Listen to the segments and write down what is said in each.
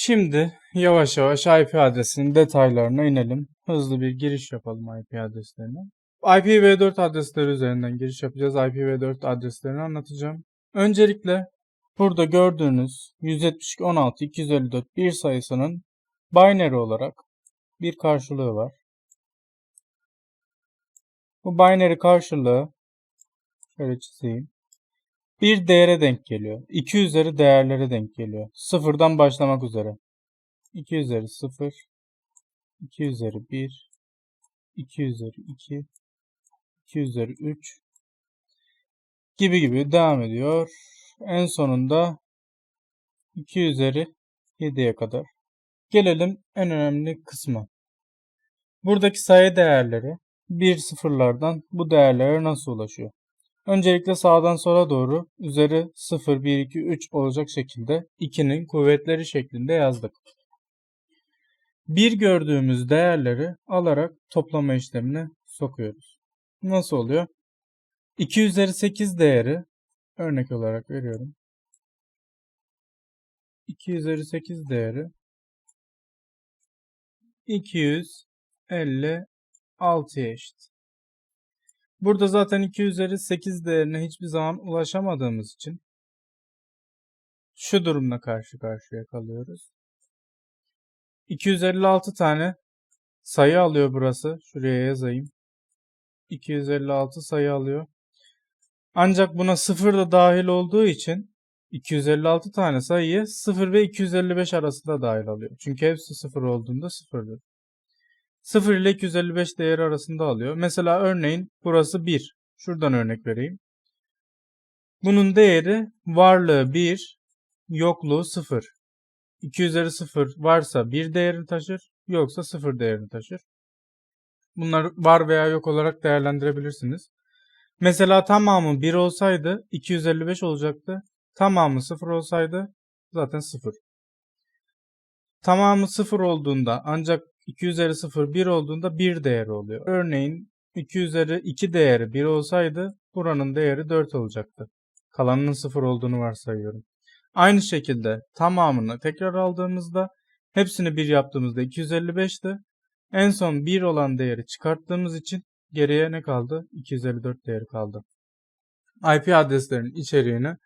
Şimdi yavaş yavaş IP adresinin detaylarına inelim. Hızlı bir giriş yapalım IP adreslerine. IPv4 adresleri üzerinden giriş yapacağız. IPv4 adreslerini anlatacağım. Öncelikle burada gördüğünüz 172.16.254 bir sayısının binary olarak bir karşılığı var. Bu binary karşılığı şöyle çizeyim. Bir değere denk geliyor. 2 üzeri değerlere denk geliyor. Sıfırdan başlamak üzere. 2 üzeri 0, 2 üzeri 1, 2 üzeri 2, 2 üzeri 3 gibi gibi devam ediyor. En sonunda 2 üzeri 7'ye kadar. Gelelim en önemli kısma. Buradaki sayı değerleri bir sıfırlardan bu değerlere nasıl ulaşıyor? Öncelikle sağdan sola doğru üzeri 0, 1, 2, 3 olacak şekilde 2'nin kuvvetleri şeklinde yazdık. Bir gördüğümüz değerleri alarak toplama işlemine sokuyoruz. Nasıl oluyor? 2 üzeri 8 değeri örnek olarak veriyorum. 2 üzeri 8 değeri 256'ya eşit. Burada zaten 2 üzeri 8 değerine hiçbir zaman ulaşamadığımız için şu durumla karşı karşıya kalıyoruz. 256 tane sayı alıyor burası. Şuraya yazayım. 256 sayı alıyor. Ancak buna 0 da dahil olduğu için 256 tane sayıyı 0 ve 255 arasında dahil alıyor. Çünkü hepsi 0 olduğunda 0'dır. 0 ile 255 değeri arasında alıyor. Mesela örneğin burası 1. Şuradan örnek vereyim. Bunun değeri varlığı 1, yokluğu 0. 2 üzeri 0 varsa 1 değerini taşır, yoksa 0 değerini taşır. Bunları var veya yok olarak değerlendirebilirsiniz. Mesela tamamı 1 olsaydı 255 olacaktı. Tamamı 0 olsaydı zaten 0. Tamamı 0 olduğunda ancak 2 üzeri 0 1 olduğunda 1 değeri oluyor. Örneğin 2 üzeri 2 değeri 1 olsaydı buranın değeri 4 olacaktı. Kalanının 0 olduğunu varsayıyorum. Aynı şekilde tamamını tekrar aldığımızda hepsini 1 yaptığımızda 255'ti. En son 1 olan değeri çıkarttığımız için geriye ne kaldı? 254 değeri kaldı. IP adreslerinin içeriğini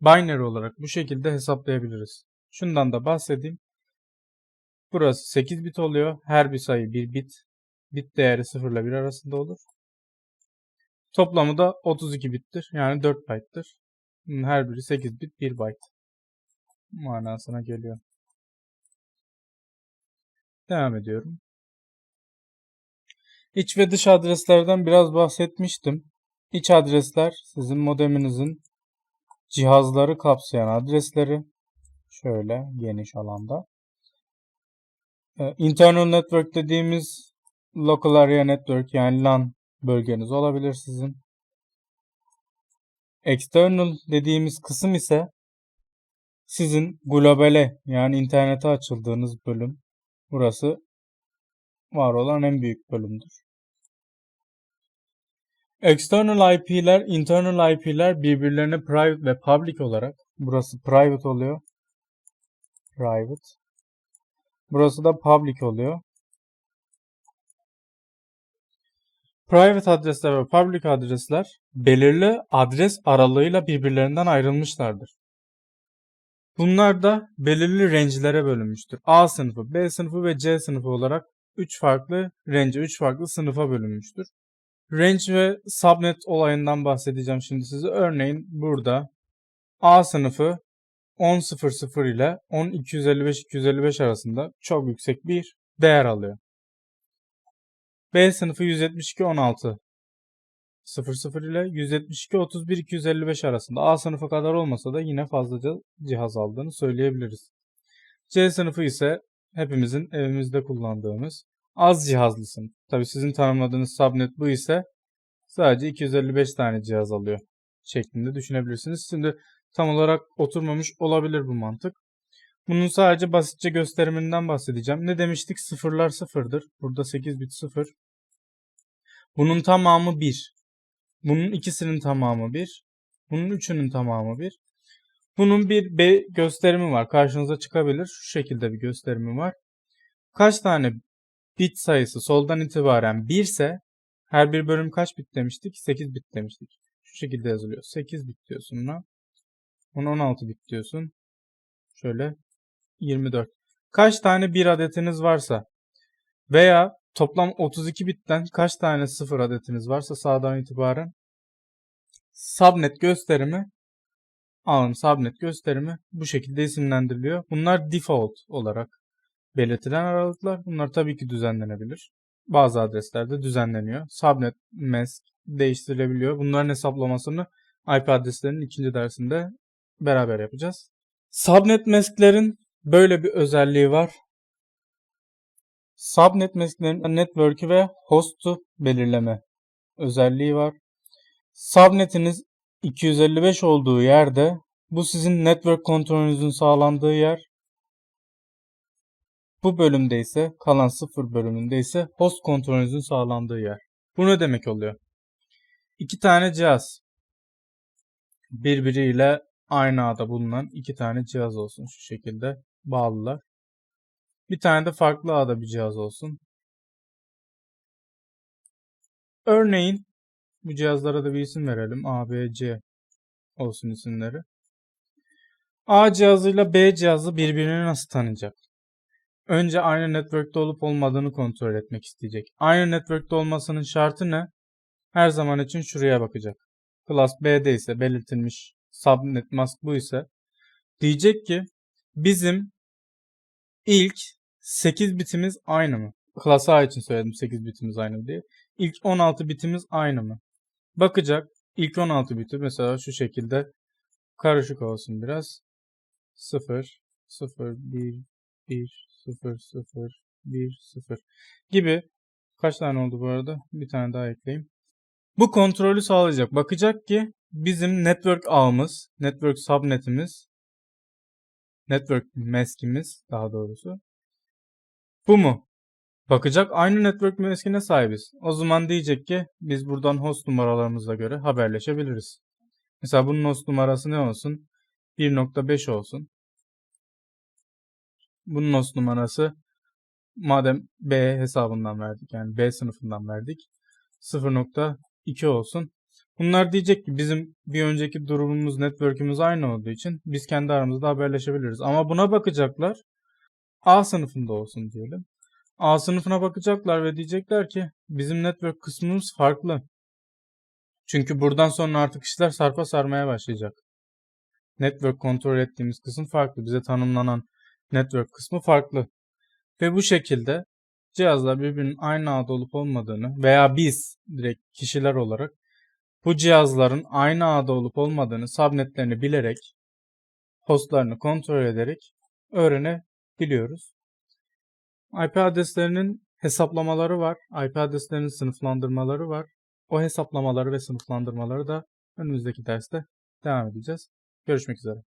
binary olarak bu şekilde hesaplayabiliriz. Şundan da bahsedeyim. Burası 8 bit oluyor. Her bir sayı 1 bit. Bit değeri 0 ile 1 arasında olur. Toplamı da 32 bittir. Yani 4 byte'tır. Bunun her biri 8 bit 1 byte. Manasına geliyor. Devam ediyorum. İç ve dış adreslerden biraz bahsetmiştim. İç adresler sizin modeminizin cihazları kapsayan adresleri. Şöyle geniş alanda. Ee, Internal Network dediğimiz Local Area Network yani LAN bölgeniz olabilir sizin. External dediğimiz kısım ise sizin globale yani internete açıldığınız bölüm. Burası var olan en büyük bölümdür. External IP'ler, internal IP'ler birbirlerine private ve public olarak burası private oluyor. Private. Burası da public oluyor. Private adresler ve public adresler belirli adres aralığıyla birbirlerinden ayrılmışlardır. Bunlar da belirli range'lere bölünmüştür. A sınıfı, B sınıfı ve C sınıfı olarak 3 farklı range, 3 farklı sınıfa bölünmüştür. Range ve subnet olayından bahsedeceğim şimdi size. Örneğin burada A sınıfı 10.00 ile 10.255-255 arasında çok yüksek bir değer alıyor. B sınıfı 172.16 00 ile 172.31.255 arasında A sınıfı kadar olmasa da yine fazlaca cihaz aldığını söyleyebiliriz. C sınıfı ise hepimizin evimizde kullandığımız az cihazlı sınıf. Tabi sizin tanımladığınız subnet bu ise sadece 255 tane cihaz alıyor şeklinde düşünebilirsiniz. Şimdi tam olarak oturmamış olabilir bu mantık. Bunun sadece basitçe gösteriminden bahsedeceğim. Ne demiştik? Sıfırlar sıfırdır. Burada 8 bit sıfır. Bunun tamamı 1. Bunun ikisinin tamamı 1. Bunun üçünün tamamı 1. Bunun bir B gösterimi var. Karşınıza çıkabilir. Şu şekilde bir gösterimi var. Kaç tane bit sayısı soldan itibaren 1 ise her bir bölüm kaç bit demiştik? 8 bit demiştik. Şu şekilde yazılıyor. 8 bit diyorsun buna. Buna 16 bit diyorsun. Şöyle 24. Kaç tane bir adetiniz varsa veya toplam 32 bitten kaç tane sıfır adetiniz varsa sağdan itibaren subnet gösterimi alın subnet gösterimi bu şekilde isimlendiriliyor. Bunlar default olarak belirtilen aralıklar. Bunlar tabii ki düzenlenebilir. Bazı adreslerde düzenleniyor. Subnet mask değiştirilebiliyor. Bunların hesaplamasını IP adreslerinin ikinci dersinde beraber yapacağız. Subnet mask'lerin böyle bir özelliği var. Subnet mask'lerin network'ü ve host'u belirleme özelliği var. Subnet'iniz 255 olduğu yerde bu sizin network kontrolünüzün sağlandığı yer. Bu bölümde ise kalan sıfır bölümünde ise host kontrolünüzün sağlandığı yer. Bu ne demek oluyor? İki tane cihaz birbiriyle aynı ağda bulunan iki tane cihaz olsun şu şekilde bağlılar. Bir tane de farklı ağda bir cihaz olsun. Örneğin bu cihazlara da bir isim verelim. A, B, C olsun isimleri. A cihazıyla B cihazı birbirini nasıl tanıyacak? Önce aynı network'te olup olmadığını kontrol etmek isteyecek. Aynı network'te olmasının şartı ne? Her zaman için şuraya bakacak. Class B'de ise belirtilmiş subnet mask bu ise diyecek ki bizim ilk 8 bitimiz aynı mı? Class A için söyledim 8 bitimiz aynı diye. İlk 16 bitimiz aynı mı? Bakacak. İlk 16 biti mesela şu şekilde karışık olsun biraz. 0, 0, 1, 1, 0, 0, 1, 0 gibi. Kaç tane oldu bu arada? Bir tane daha ekleyeyim. Bu kontrolü sağlayacak. Bakacak ki bizim network ağımız, network subnetimiz, network mask'imiz daha doğrusu. Bu mu? Bakacak aynı network mask'ine sahibiz. O zaman diyecek ki biz buradan host numaralarımıza göre haberleşebiliriz. Mesela bunun host numarası ne olsun? 1.5 olsun. Bunun host numarası madem B hesabından verdik yani B sınıfından verdik 0.2 olsun. Bunlar diyecek ki bizim bir önceki durumumuz network'ümüz aynı olduğu için biz kendi aramızda haberleşebiliriz. Ama buna bakacaklar A sınıfında olsun diyelim. A sınıfına bakacaklar ve diyecekler ki bizim network kısmımız farklı. Çünkü buradan sonra artık işler sarpa sarmaya başlayacak. Network kontrol ettiğimiz kısım farklı. Bize tanımlanan network kısmı farklı. Ve bu şekilde cihazlar birbirinin aynı ağda olup olmadığını veya biz direkt kişiler olarak bu cihazların aynı ağda olup olmadığını subnetlerini bilerek hostlarını kontrol ederek öğrenebiliyoruz. IP adreslerinin hesaplamaları var. IP adreslerinin sınıflandırmaları var. O hesaplamaları ve sınıflandırmaları da önümüzdeki derste devam edeceğiz. Görüşmek üzere.